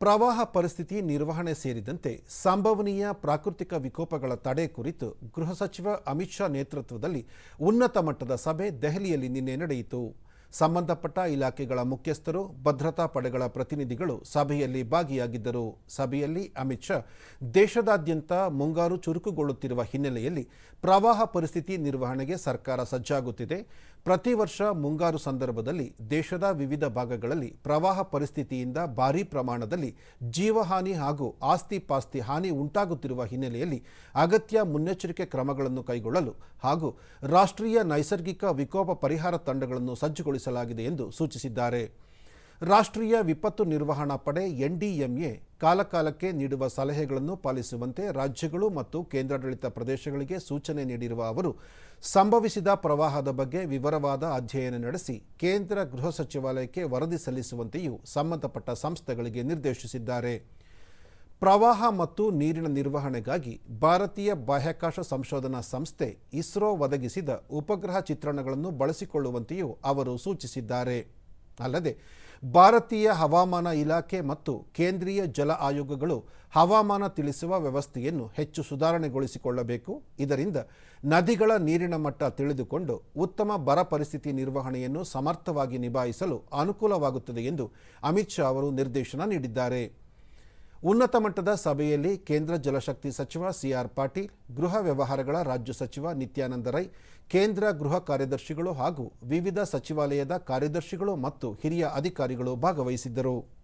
ಪ್ರವಾಹ ಪರಿಸ್ಥಿತಿ ನಿರ್ವಹಣೆ ಸೇರಿದಂತೆ ಸಂಭವನೀಯ ಪ್ರಾಕೃತಿಕ ವಿಕೋಪಗಳ ತಡೆ ಕುರಿತು ಗೃಹ ಸಚಿವ ಅಮಿತ್ ಶಾ ನೇತೃತ್ವದಲ್ಲಿ ಉನ್ನತ ಮಟ್ಟದ ಸಭೆ ದೆಹಲಿಯಲ್ಲಿ ನಿನ್ನೆ ನಡೆಯಿತು. ಸಂಬಂಧಪಟ್ಟ ಇಲಾಖೆಗಳ ಮುಖ್ಯಸ್ಥರು, ಭದ್ರತಾ ಪಡೆಗಳ ಪ್ರತಿನಿಧಿಗಳು ಸಭೆಯಲ್ಲಿ ಭಾಗಿಯಾಗಿದ್ದರು. ಸಭೆಯಲ್ಲಿ ಅಮಿತ್ ಶಾ, ದೇಶದಾದ್ಯಂತ ಮುಂಗಾರು ಚುರುಕುಗೊಳ್ಳುತ್ತಿರುವ ಹಿನ್ನೆಲೆಯಲ್ಲಿ ಪ್ರವಾಹ ಪರಿಸ್ಥಿತಿ ನಿರ್ವಹಣೆಗೆ ಸರ್ಕಾರ ಸಜ್ಜಾಗುತ್ತಿದೆ. ಪ್ರತಿ ವರ್ಷ ಮುಂಗಾರು ಸಂದರ್ಭದಲ್ಲಿ ದೇಶದ ವಿವಿಧ ಭಾಗಗಳಲ್ಲಿ ಪ್ರವಾಹ ಪರಿಸ್ಥಿತಿಯಿಂದ ಭಾರೀ ಪ್ರಮಾಣದಲ್ಲಿ ಜೀವಹಾನಿ ಹಾಗೂ ಆಸ್ತಿ ಪಾಸ್ತಿ ಹಾನಿ ಉಂಟಾಗುತ್ತಿರುವ ಹಿನ್ನೆಲೆಯಲ್ಲಿ ಅಗತ್ಯ ಮುನ್ನೆಚ್ಚರಿಕೆ ಕ್ರಮಗಳನ್ನು ಕೈಗೊಳ್ಳಲು ಹಾಗೂ ರಾಷ್ಟ್ರೀಯ ನೈಸರ್ಗಿಕ ವಿಕೋಪ ಪರಿಹಾರ ತಂಡಗಳನ್ನು ಸಜ್ಜುಗೊಳಿಸಲಾಗಿದೆ ಎಂದು ಸೂಚಿಸಿದ್ದಾರೆ. ರಾಷ್ಟ್ರೀಯ ವಿಪತ್ತು ನಿರ್ವಹಣಾ ಪಡೆ ಎನ್ಡಿಎಂಎ ಕಾಲಕಾಲಕ್ಕೆ ನೀಡುವ ಸಲಹೆಗಳನ್ನು ಪಾಲಿಸುವಂತೆ ರಾಜ್ಯಗಳು ಮತ್ತು ಕೇಂದ್ರಾಡಳಿತ ಪ್ರದೇಶಗಳಿಗೆ ಸೂಚನೆ ನೀಡಿರುವ ಅವರು, ಸಂಭವಿಸಿದ ಪ್ರವಾಹದ ಬಗ್ಗೆ ವಿವರವಾದ ಅಧ್ಯಯನ ನಡೆಸಿ ಕೇಂದ್ರ ಗೃಹ ಸಚಿವಾಲಯಕ್ಕೆ ವರದಿ ಸಲ್ಲಿಸುವಂತೆಯೂ ಸಂಬಂಧಪಟ್ಟ ಸಂಸ್ಥೆಗಳಿಗೆ ನಿರ್ದೇಶಿಸಿದ್ದಾರೆ. ಪ್ರವಾಹ ಮತ್ತು ನೀರಿನ ನಿರ್ವಹಣೆಗಾಗಿ ಭಾರತೀಯ ಬಾಹ್ಯಾಕಾಶ ಸಂಶೋಧನಾ ಸಂಸ್ಥೆ ಇಸ್ರೋ ಒದಗಿಸಿದ ಉಪಗ್ರಹ ಚಿತ್ರಣಗಳನ್ನು ಬಳಸಿಕೊಳ್ಳುವಂತೆಯೂ ಅವರು ಸೂಚಿಸಿದ್ದಾರೆ. ಅಲ್ಲದೆ, ಭಾರತೀಯ ಹವಾಮಾನ ಇಲಾಖೆ ಮತ್ತು ಕೇಂದ್ರೀಯ ಜಲ ಆಯೋಗಗಳು ಹವಾಮಾನ ತಿಳಿಸುವ ವ್ಯವಸ್ಥೆಯನ್ನು ಹೆಚ್ಚು ಸುಧಾರಣೆಗೊಳಿಸಿಕೊಳ್ಳಬೇಕು. ಇದರಿಂದ ನದಿಗಳ ನೀರಿನ ಮಟ್ಟ ತಿಳಿದುಕೊಂಡು ಉತ್ತಮ ಬರ ಪರಿಸ್ಥಿತಿ ನಿರ್ವಹಣೆಯನ್ನು ಸಮರ್ಥವಾಗಿ ನಿಭಾಯಿಸಲು ಅನುಕೂಲವಾಗುತ್ತದೆ ಎಂದು ಅಮಿತ್ ಶಾ ಅವರು ನಿರ್ದೇಶನ ನೀಡಿದ್ದಾರೆ. ಉನ್ನತ ಮಟ್ಟದ ಸಭೆಯಲ್ಲಿ ಕೇಂದ್ರ ಜಲಶಕ್ತಿ ಸಚಿವ ಸಿಆರ್ ಪಾಟೀಲ್, ಗೃಹ ವ್ಯವಹಾರಗಳ ರಾಜ್ಯ ಸಚಿವ ನಿತ್ಯಾನಂದ ರೈ, ಕೇಂದ್ರ ಗೃಹ ಕಾರ್ಯದರ್ಶಿಗಳು ಹಾಗೂ ವಿವಿಧ ಸಚಿವಾಲಯದ ಕಾರ್ಯದರ್ಶಿಗಳು ಮತ್ತು ಹಿರಿಯ ಅಧಿಕಾರಿಗಳು ಭಾಗವಹಿಸಿದ್ದರು.